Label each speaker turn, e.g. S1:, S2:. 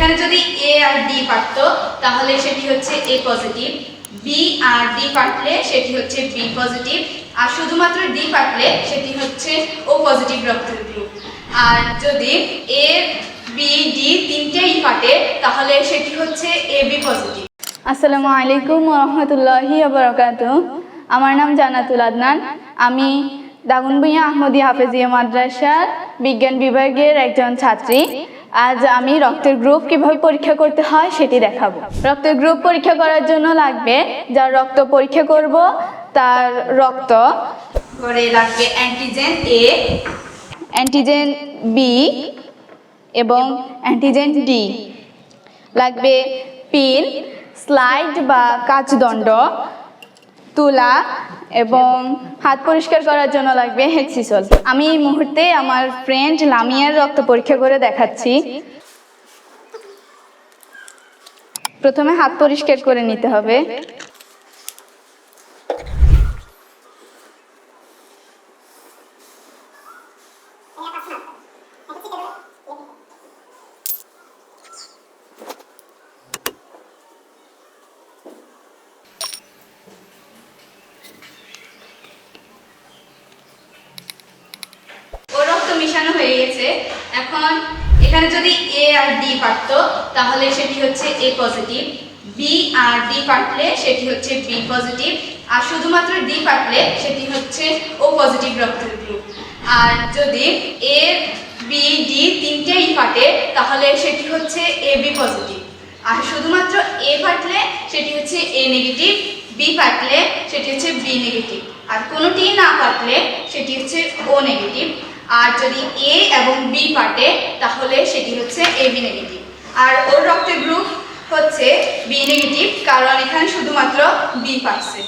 S1: এখানে যদি এ আর ডি পারতো, তাহলে সেটি হচ্ছে এ পজিটিভ বি আর ডি পারলে সেটি হচ্ছে বি পজিটিভ আর শুধুমাত্র ডি পারলে সেটি হচ্ছে ও পজিটিভ রক্তের গ্রুপ আর যদি এ বি ডি তিনটেই পাটে তাহলে সেটি হচ্ছে এ বি পজিটিভ
S2: আসসালামু আলাইকুম রহমতুল্লাহি আবরকাত আমার নাম জানাতুল আদনান। আমি দাগুনভূঞা আহমদী হাফেজিয়া মাদ্রাসার বিজ্ঞান বিভাগের একজন ছাত্রী। আজ আমি রক্তের গ্রুপ কীভাবে পরীক্ষা করতে হয় সেটি দেখাবো। রক্তের গ্রুপ পরীক্ষা করার জন্য লাগবে যার রক্ত পরীক্ষা করব তার রক্ত
S1: পরে লাগবে অ্যান্টিজেন এ
S2: অ্যান্টিজেন বি এবং অ্যান্টিজেন ডি লাগবে পিন স্লাইড বা কাচদণ্ড। তুলা এবং হাত পরিষ্কার করার জন্য লাগবে হেক্সিসল। আমি এই মুহূর্তে আমার ফ্রেন্ড লামিয়ার রক্ত পরীক্ষা করে দেখাচ্ছি। প্রথমে হাত পরিষ্কার করে নিতে হবে
S1: ও রক্ত মিশানো হয়ে গেছে এখন এখানে যদি এ আর ডি পারতো, তাহলে সেটি হচ্ছে এ পজিটিভ বি আর ডি পারলে সেটি হচ্ছে বি পজিটিভ আর শুধুমাত্র ডি পারলে সেটি হচ্ছে ও পজিটিভ রক্তের গ্রুপ আর যদি এ বি ডি তিনটেই পাটে তাহলে সেটি হচ্ছে এ বি পজিটিভ আর শুধুমাত্র এ পাটলে সেটি হচ্ছে এ নেগেটিভ বি পাটলে সেটি হচ্ছে বি নেগেটিভ আর কোনোটি না পাটলে সেটি হচ্ছে ও নেগেটিভ আর যদি এ এবং বি তাহলে সেটি হচ্ছে এ বি নেগেটিভ আর ওর রক্তের গ্রুপ হচ্ছে বি নেগেটিভ কারণ এখানে শুধুমাত্র বি পাচ্ছে।